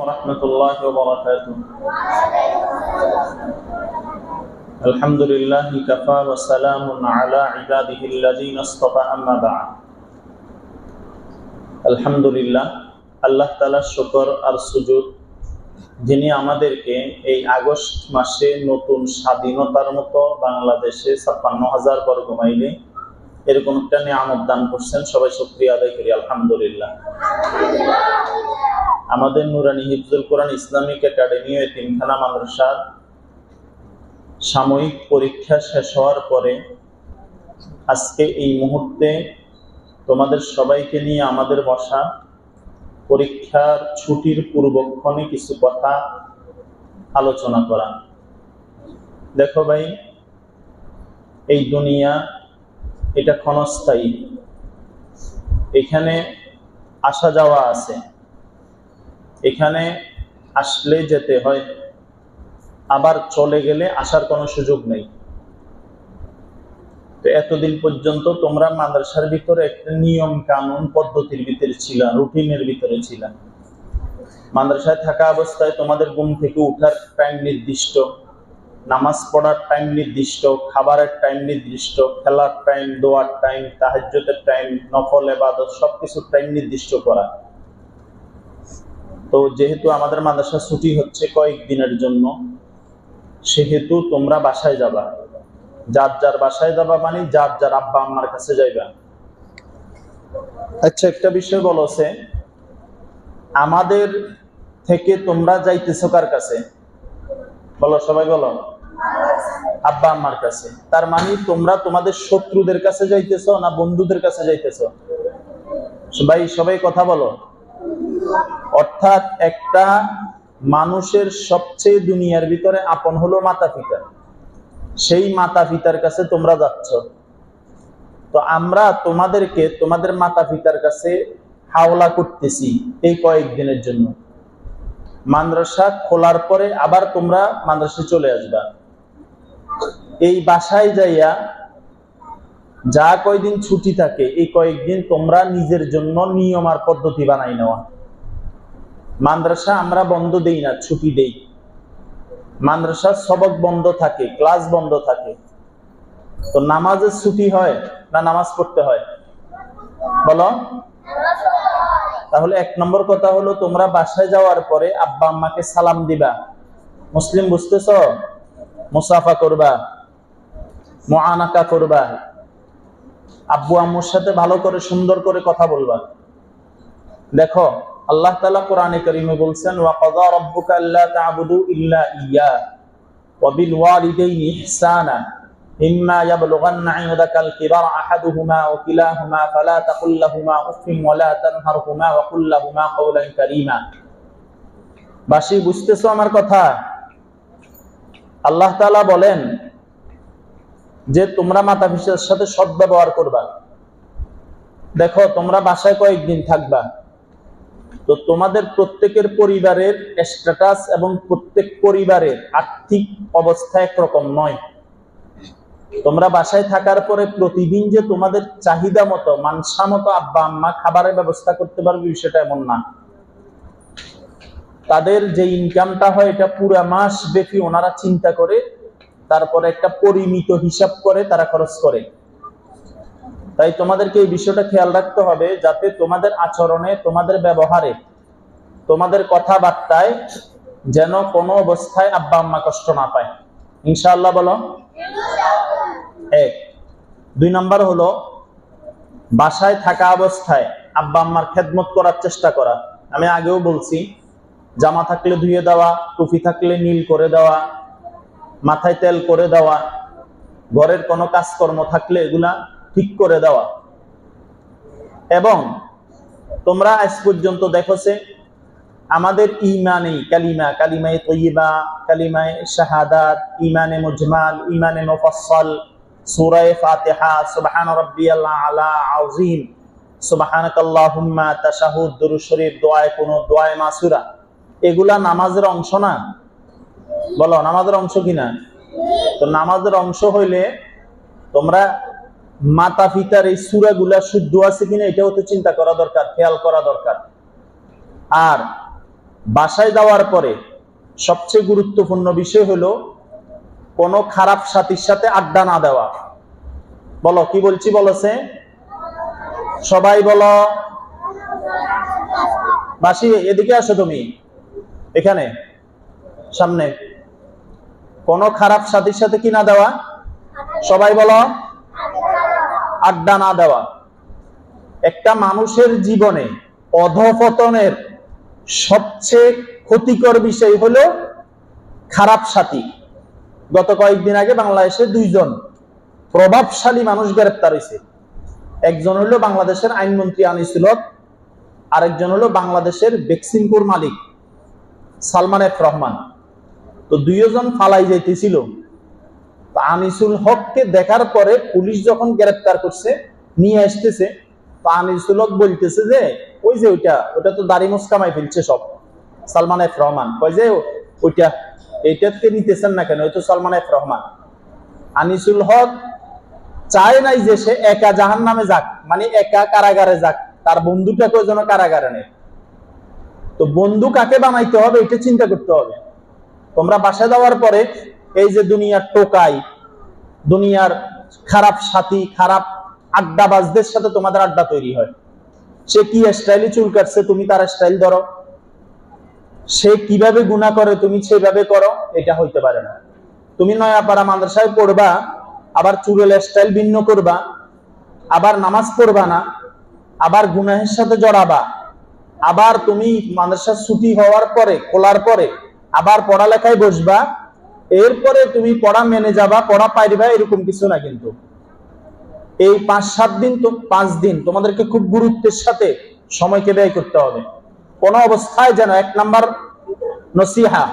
ورحمة الله وبركاته الحمد لله كفى وسلام على عباده الذين اصطفى أما بعد الحمد لله আল্লাহ তালা শুকর আর সুজুদ যিনি আমাদেরকে এই আগস্ট মাসে নতুন স্বাধীনতার মতো বাংলাদেশে ছাপ্পান্ন হাজার বর্গ মাইলে এরকম একটা নিয়ামত দান করছেন সবাই শুক্রিয়া আদায় করি আলহামদুলিল্লাহ আমাদের নুরানি হিফজুল কোরআন ইসলামিক একাডেমি ও এতিমখানা মাদ্রাসার সাময়িক পরীক্ষা শেষ হওয়ার পরে আজকে এই মুহূর্তে তোমাদের সবাইকে নিয়ে আমাদের বসা পরীক্ষার ছুটির পূর্বক্ষণে কিছু কথা আলোচনা করা। দেখো ভাই, এই দুনিয়া এটা ক্ষণস্থায়ী। এখানে আসা যাওয়া আছে। এখানে আসলে যেতে হয়। আবার চলে গেলে আসার কোনো সুযোগ নেই। তো এতদিন পর্যন্ত তোমরা মাদ্রাসার ভিতরে একটা নিয়ম কানুন পদ্ধতির ভিতরে ছিল, রুটিনের ভিতরে ছিল। মাদ্রাসায় থাকা অবস্থায় তোমাদের ঘুম থেকে উঠার টাইম নির্দিষ্ট, নামাজ পড়ার টাইম নির্দিষ্ট, খাবারের টাইম নির্দিষ্ট, খেলার টাইম দোয়ার টাইম তাহাজ্যতের টাইম নফল, এবাদত, সবকিছুর টাইম নির্দিষ্ট করা। তো যেহেতু আমাদের মাদ্রাসা ছুটি হচ্ছে কয়েক দিনের জন্য, সেহেতু তোমরা বাসায় যাবা। যার যার বাসায় যাবা মানে যার যার আব্বা আম্মার কাছে যাইবা। আচ্ছা একটা বিষয় বলছে আমাদের থেকে তোমরা যাইতেছো কার কাছে? বলো সবাই বলো। আব্বা আম্মার কাছে। তার মানে তোমরা তোমাদের শত্রুদের কাছে যাইতেছো না বন্ধুদের কাছে যাইতেছো? সবাই সবাই কথা বলো। অর্থাৎ একটা মানুষের সবচেয়ে দুনিয়ার ভিতরে আপন হলো মাতা পিতা। সেই মাতা পিতার কাছে তোমরা যাচ্ছ। তো আমরা তোমাদেরকে, তোমাদের মাতা পিতার কাছে হাওলা করতেছি এই কয়েকদিনের জন্য। মাদ্রাসা খোলার পরে আবার তোমরা মাদ্রাসা চলে আসবা। এই বাসায় যাইয়া যা কয়দিন ছুটি থাকে, এই কয়েকদিন তোমরা নিজের জন্য নিয়ম আর পদ্ধতি বানাই নেওয়া মাদ্রাসা আমরা বন্ধ দেই না, ছুটি দেই। মাদ্রাসার সবক বন্ধ থাকে, ক্লাস বন্ধ থাকে। তো নামাজের ছুটি হয় না নামাজ পড়তে হয়? বলো। তাহলে এক নম্বর কথা হলো, তোমরা বাসায় যাওয়ার পরে আব্বা আম্মাকে সালাম দিবা। মুসলিম বুঝতেছ? মুসাফা করবা। মোয়ানাকা করবা। আব্বু আম্মুর সাথে ভালো করে, সুন্দর করে কথা বলবা। দেখো, আল্লাহ তালা কোরআনে করিমে বলছেন বুঝতেছো আমার কথা? আল্লাহ তাআলা বলেন যে তোমরা মাতা পিতার সাথে সদ্ব্যবহার করবা। দেখো, তোমরা বাসায় কয়েকদিন থাকবা। তো তোমাদের প্রত্যেকের পরিবারের স্ট্যাটাস এবং প্রত্যেক পরিবারের আর্থিক অবস্থা একরকম নয়। তোমরা বাসায় থাকার পরে প্রতিদিন যে তোমাদের চাহিদা মতো, মানসা মতো আব্বা, আম্মা খাবারের ব্যবস্থা করতে পারবে বিষয়টা এমন না। তাদের যে ইনকামটা হয়, এটা পুরা মাস ব্যাপী ওনারা চিন্তা করে তারপরে একটা পরিমিত হিসাব করে তারা খরচ করে। তাই তোমাদেরকে এই বিষয়টা খেয়াল রাখতে হবে যাতে তোমাদের আচরণে, তোমাদের ব্যবহারে, তোমাদের কথাবার্তায় যেন কোনো অবস্থায় আব্বা আম্মা কষ্ট না পায়। ইনশাআল্লাহ বলো। এক। দুই নম্বর হলো, বাসায় থাকা অবস্থায় আব্বা আম্মার খেদমত করার চেষ্টা করা। আমি আগেও বলছি, জামা থাকলে ধুয়ে দেওয়া, টুপি থাকলে নীল করে দেওয়া মাথায় তেল করে দেওয়া, ঘরের কোনো কাজকর্ম থাকলে এগুলা ঠিক করে দেওয়া। এবং তোমরা আজ পর্যন্ত দেখছে আমাদের ইমানে কালিমা, কালিমায় তৈবা কালিমায় শাহাদাত, ইমানে মুজমাল, ইমানে মুফাসসাল, সূরায়ে ফাতিহা, সুবহান রাব্বিয়াল আলা আযীম, সুবহানাকাল্লাহুম্মা তাশাহুদ শরীফ, দোয়ায়ে কোনো দোয়ায়ে মাসুরা। এগুলা নামাজের অংশ না। বলো, নামাজের অংশ কিনা? তো নামাজের অংশ হইলে তোমরা মাতা পিতার এই সুরাগুলা শুদ্ধ আছে কিনা এটাও তো চিন্তা করা দরকার, খেয়াল করা দরকার। আর বাসায় যাওয়ার পরে সবচেয়ে গুরুত্বপূর্ণ বিষয় হলো কোনো খারাপ সাথীর সাথে আড্ডা না দেওয়া। বলো, কি বলছি বলছে সবাই বলো, বাসি, এদিকে আসো তুমি, এখানে, সামনে। কোনো খারাপ সাথীর সাথে কি না দেওয়া? সবাই বলো। আড্ডা না দেওয়া। একটা মানুষের জীবনে অধপতনের সবচেয়ে ক্ষতিকর বিষয় হলো খারাপ সাথী। গত কয়েকদিন আগে বাংলাদেশে দুইজন প্রভাবশালী মানুষ গ্রেপ্তার হয়েছে। একজন হলো বাংলাদেশের আইনমন্ত্রী আনিসুল আরেকজন হলো বাংলাদেশের বেক্সিমপুর মালিক সালমান এফ রহমান। তো দুইজন ফালাই যাইতেছিল। আনিসুল হককে দেখার পরে পুলিশ যখন গ্রেপ্তার করছে, নিয়ে আসতেছে আনিসুল হক বলতেছে যে, ওই যে ওইটা ওটা তো দাড়ি মুসকামাই ফেলছে সব। সালমান এফ রহমান। কয় যে, ওইটা এইটাকে নিতেছেন না কেন? ওই তো সালমান এফ রহমান। আনিসুল হক চায় নাই যে সে একা জাহান নামে যাক মানে একা কারাগারে যাক, তার বন্ধুটাকেও যেন কারাগারে নেয়। তো বন্ধু কাকে বানাইতে হবে, এটা চিন্তা করতে হবে। তোমরা বাসা যাওয়ার পরে এই যে দুনিয়ার টোকাই, দুনিয়ার খারাপ সাথী, খারাপ আড্ডাবাজদের সাথে তোমাদের আড্ডা তৈরি হয়। সে কি স্টাইলে চুল কাটছে তুমি তার স্টাইল ধরো। সে কীভাবে গুণা করে তুমি সেভাবে করো, এটা হইতে পারে না। তুমি নয়াপাড়া মাদ্রাসায় পড়বা, আবার চুলের স্টাইল ভিন্ন করবা, আবার নামাজ পড়বা না, আবার গুনাহের সাথে জড়াবা, আবার তুমি মাদ্রাসা ছুটি হওয়ার পরে, খোলার পরে আবার পড়ালেখায় বসবা, এরপরে তুমি পড়া মেনে যাবা, পড়া পাইবা, এরকম কিছু না কিন্তু। এই পাঁচ, সাত দিন তো পাঁচ দিন তোমাদেরকে খুব গুরুত্বের সাথে সময়কে ব্যয় করতে হবে। কোন অবস্থায় যেন এক নাম্বার নসিহা।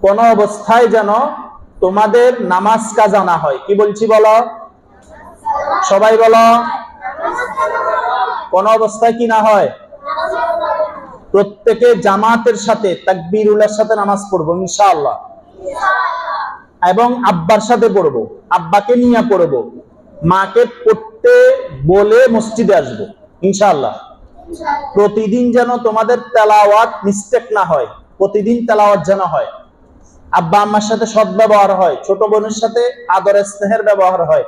কোন অবস্থায় যেন তোমাদের নামাজ কাজা না হয়। কি বলছি বলো? সবাই বলো। কোন অবস্থায় কি না হয়? প্রত্যেকে জামাতের সাথে তাকবীরুল্লাহর সাথে নামাজ পড়ব, ইনশাআল্লাহ। এবং আব্বার সাথে পড়ব, আব্বাকে নিয়ে পড়ব, মাকে পড়তে বলে মসজিদে আসব, ইনশাআল্লাহ। প্রতিদিন যেন তোমাদের তেলাওয়াত মিস্টেক না হয়, প্রতিদিন তেলাওয়াত যেন হয়। আব্বা আম্মার সাথে সৎ ব্যবহার হয়, ছোট বোনের সাথে আদরের স্নেহের ব্যবহার হয়,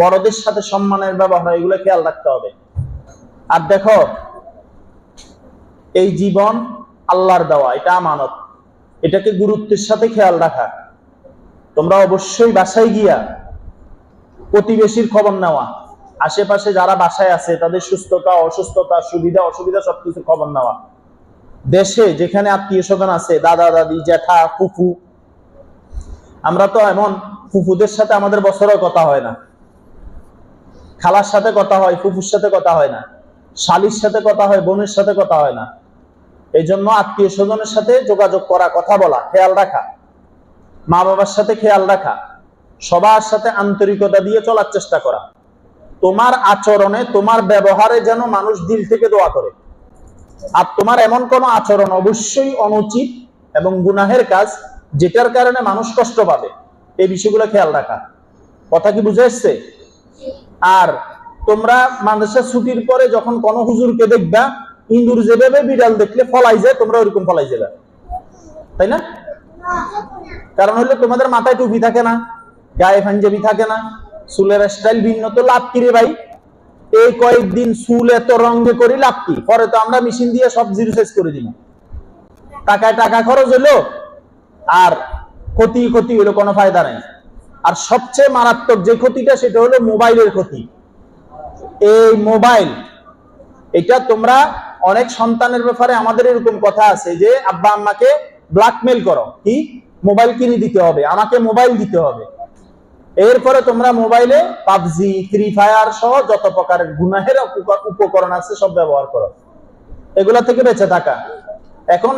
বড়দের সাথে সম্মানের ব্যবহার হয়, এগুলো খেয়াল রাখতে হবে। আর দেখো এই জীবন আল্লাহর দেওয়া, এটা আমানত। এটাকে গুরুত্বের সাথে খেয়াল রাখা। তোমরা অবশ্যই বাসায় গিয়া প্রতিবেশীর খবর নেওয়া। আশেপাশে যারা বাসায় আছে, তাদের সুস্থতা, অসুস্থতা, সুবিধা, অসুবিধা সবকিছু খবর নেওয়া। দেশে যেখানে আত্মীয় স্বজন আছে, দাদা, দাদি, জ্যাঠা, ফুফু, আমরা তো এমন ফুফুদের সাথে আমাদের বছরও কথা হয় না। খালার সাথে কথা হয়, ফুফুর সাথে কথা হয় না। শালির সাথে কথা হয়, বোনের সাথে কথা হয় না। এই জন্য আত্মীয় স্বজনের সাথে যোগাযোগ করা কথা বলা খেয়াল রাখা। মা বাবার সাথে খেয়াল রাখা। সবার সাথে আন্তরিকতা দিয়ে চলার চেষ্টা করা। তোমার আচরণে তোমার ব্যবহারে যেন মানুষ দিল থেকে দোয়া করে। আর তোমার এমন কোন আচরণ অবশ্যই অনুচিত এবং গুনাহের কাজ যেটার কারণে মানুষ কষ্ট পাবে। এই বিষয়গুলো খেয়াল রাখা। কথা কি বুঝে এসছে? আর তোমরা মাদ্রাসা ছুটির পরে যখন কোন হুজুরকে দেখবা ইন্দুর যেভাবে বিড়াল দেখলে ফলাই যায়, তোমরা ওইরকম ফলাই যাবে। তাই না? কারণ হলো তোমাদের মাথায় টুপি থাকে না, গায়ে পাঞ্জাবি থাকে না, চুলের স্টাইল ভিন্ন। তো লাভ কি রে ভাই? এই কয়েকদিন চুল এত রঙে করি লাভ কি? পরে তো আমরা মেশিন দিয়ে সব জিরো শেষ করে দিই টাকায় টাকা খরচ হলো, আর ক্ষতি ক্ষতি হলো কোনো ফায়দা নাই। আর সবচেয়ে মারাত্মক যে ক্ষতিটা, সেটা হলো মোবাইলের ক্ষতি। এই মোবাইল, এটা তোমরা অনেক সন্তানের ব্যাপারে আমাদের এরকম কথা আছে যে, আব্বা, আম্মাকে ব্ল্যাকমেল করো। কি? মোবাইল কিনে দিতে হবে, আমাকে মোবাইল দিতে হবে। এরপরে তোমরা মোবাইলে পাবজি, ফ্রি ফায়ার সহ যত প্রকারের গুনাহের উপকরণ আছে সব ব্যবহার করো। এগুলা থেকে বেঁচে থাকা। এখন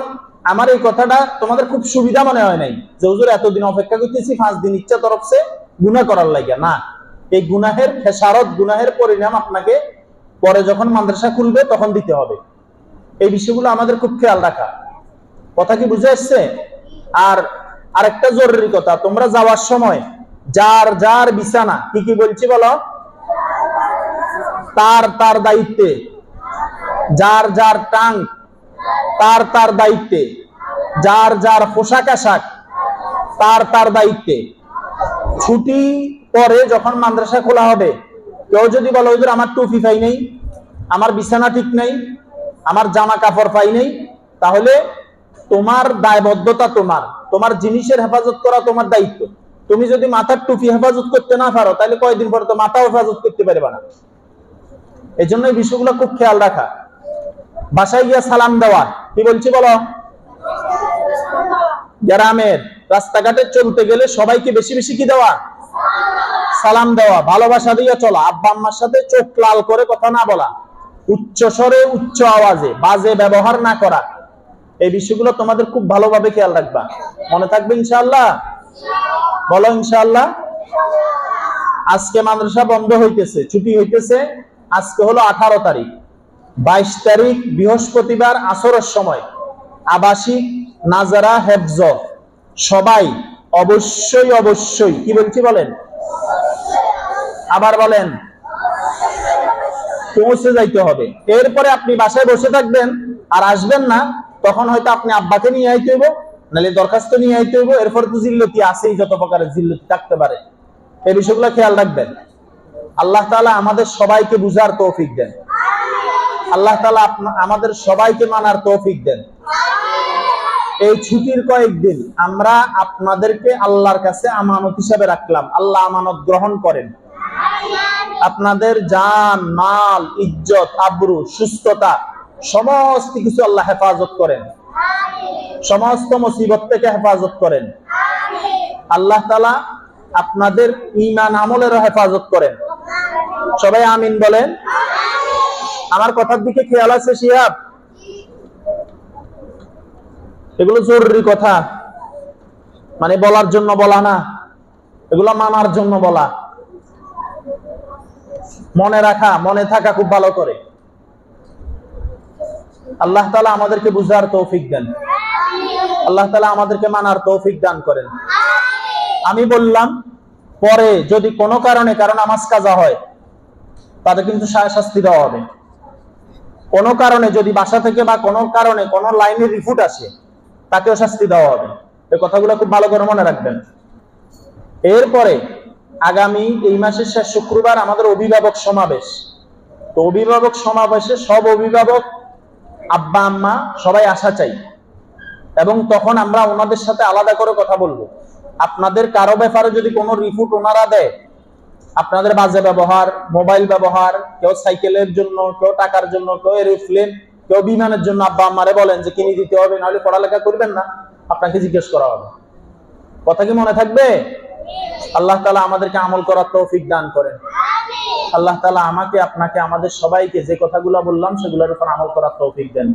আমার এই কথাটা তোমাদের খুব সুবিধা মনে হয় নাই যে, হুজুর, এতদিন অপেক্ষা করতেছি, পাঁচ দিন ইচ্ছা তরফ সে গুনাহ করার লাগে না, এই গুনাহের খেসারত, গুনাহের পরিণাম আপনাকে পরে যখন মাদ্রাসা খুলবে তখন দিতে হবে। এই বিষয়গুলো আমাদের খুব খেয়াল রাখা। কথা কি বুঝে আসছে আর আরেকটা জরুরি কথা, তোমরা যাওয়ার সময় যার যার বিছানা, কি কি বলছি বলো? তার তার দায়িত্বে, যার যার টাং, তার তার দায়িত্বে, যার যার পোশাক আশাক, তার তার দায়িত্বে। ছুটি পরে যখন মাদ্রাসা খোলা হবে, কেউ যদি বলো, হুজুর, আমার টুপি পাই নেই, আমার বিছানা ঠিক নেই আমার জামা কাপড় পাই নেই, তাহলে তোমার দায়বদ্ধতা তোমার। তোমার জিনিসের হেফাজত করা তোমার দায়িত্ব। তুমি যদি মাথার টুপি হেফাজত করতে না পারো, তাহলে কয়দিন পরে তো মাথাও হেফাজত করতে পারবে না। এই জন্য এই বিষয়গুলো খুব খেয়াল রাখা। বাসায় গিয়ে সালাম দেওয়া। কি বলছি বলো? গ্রামের রাস্তাঘাটে চলতে গেলে সবাইকে বেশি বেশি কি দেওয়া? সালাম দেওয়া। ভালোবাসা দিয়ে চলা। আব্বা আম্মার সাথে চোখ লাল করে কথা না বলা। উচ্চ স্বরে উচ্চ আওয়াজে বাজে ব্যবহার না করা। এই বিষয়গুলো তোমাদের খুব ভালোভাবে খেয়াল রাখবা। মনে থাকবে ইনশাআল্লাহ? বলো ইনশাআল্লাহ। আজকে মাদ্রাসা বন্ধ হইতেছে, ছুটি হইতেছে। আজকে হলো আঠারো তারিখ। বাইশ তারিখ, বৃহস্পতিবার আসরের সময়। আবাসিক নাজারা হেফজ। সবাই অবশ্যই অবশ্যই, কি বলছি বলেন? আবার বলেন। পৌঁছে যাইতে হবে। এরপরে আপনি বাসায় বসে থাকবেন, আর আসবেন না, তখন হয়তো আপনি আব্বাকে নিয়ে আইতে হইব, নাহলে দরখাস্ত নিয়ে আইতে হইব। এরপরে তো জিল্লতি আছেই, যত প্রকারের জিল্লতি থাকতে পারে। এই বিষয়গুলো খেয়াল রাখবেন। আল্লাহ তাআলা আমাদের সবাইকে বুঝার তৌফিক দেন। আল্লাহ তালা আমাদের সবাইকে মানার তৌফিক দেন। এই ছুটির কয়েকদিন আমরা আপনাদেরকে আল্লাহর কাছে আমানত হিসাবে রাখলাম। আল্লাহ আমানত গ্রহণ করেন। আপনাদের জান মাল ইজ্জত আবরু সুস্থতা সমস্ত কিছু আল্লাহ হেফাজত করেন। সমস্ত মুসিবত থেকে হেফাজত করেন। আল্লাহ তালা আপনাদের ইমান আমলেরও হেফাজত করেন। সবাই আমিন বলেন। আমার কথার দিকে খেয়াল আছে শিহাব এগুলো জরুরি কথা। মানে বলার জন্য বলা না। এগুলো মানার জন্য বলা। মনে রাখা, মনে থাকা খুব ভালো করে। আল্লাহ তালা আমাদেরকে বুঝার তৌফিক দেন। আল্লাহ তালা আমাদেরকে মানার তৌফিক দান করেন। আমি বললাম, পরে যদি কোনো কারণে কারণ নামাজ কাজা হয়, তাদের কিন্তু শাস্তি দেওয়া হবে। কোনো কারণে যদি বাসা থেকে বা কোনো কারণে কোনো লাইনের রিফুট আসে, তাকেও শাস্তি দেওয়া হবে। এই কথাগুলো খুব ভালো করে মনে রাখবেন। এরপরে আগামী এই মাসের শেষ শুক্রবার আমাদের অভিভাবক সমাবেশ। তো অভিভাবক সমাবেশে সব অভিভাবক আব্বা, আম্মা সবাই আসা চাই। এবং তখন আমরা ওনাদের সাথে আলাদা করে কথা বলব। আপনাদের কারও ব্যাপারে যদি কোনো রিপোর্ট ওনারা দেয়, আপনাদের বাজে ব্যবহার, মোবাইল ব্যবহার, কেউ সাইকেলের জন্য, কেউ টাকার জন্য, কেউ এরোপ্লেন, কেউ বিমানের জন্য আব্বা, আম্মারে বলেন যে কিনে দিতে হবে, নাহলে পড়ালেখা করবেন না, আপনাকে জিজ্ঞেস করা হবে। কথা কি মনে থাকবে? আল্লাহ তালা আমাদেরকে আমল করার তৌফিক দান করেন। আল্লাহ তালা আমাকে আপনাকে আমাদের সবাইকে যে কথাগুলো বললাম সেগুলোর উপর আমল করার তৌফিক দেন।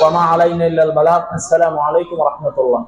ওয়ামা আলাইনা আসসালামু আলাইকুম রাহমাতুল্লাহ।